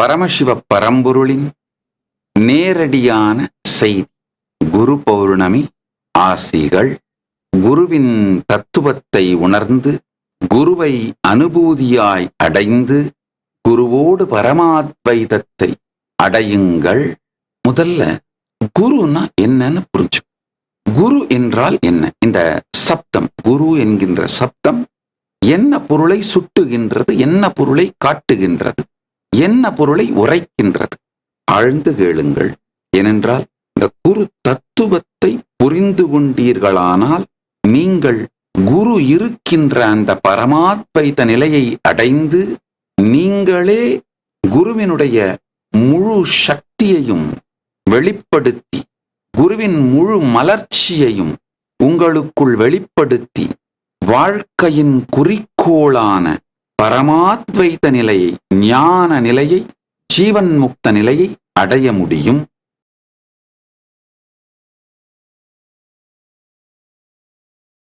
பரமசிவ பரம்பொருளின் நேரடியான செய்தி. குரு பௌர்ணமி ஆசிகள் குருவின் தத்துவத்தை உணர்ந்து குருவை அனுபூதியாய் அடைந்து குருவோடு பரமாத்வைதத்தை அடையுங்கள். முதல்ல குருன்னா என்னன்னு புரிஞ்சு குரு என்றால் என்ன? இந்த சப்தம் குரு என்கின்ற சப்தம் என்ன பொருளை சுட்டுகின்றது என்ன பொருளை காட்டுகின்றது? என்ன பொருளை உரைக்கின்றது? ஆழ்ந்து கேளுங்கள். ஏனென்றால் இந்த குரு தத்துவத்தை புரிந்து கொண்டீர்களானால் நீங்கள் குரு இருக்கின்ற அந்த பரமாத்வைத நிலையை அடைந்து நீங்களே குருவினுடைய முழு சக்தியையும் வெளிப்படுத்தி குருவின் முழு மலர்ச்சியையும் உங்களுக்குள் வெளிப்படுத்தி வாழ்க்கையின் குறிக்கோளான பரமாத்வைத நிலையை ஞான நிலையை ஜீவன் முக்த நிலையை அடைய முடியும்.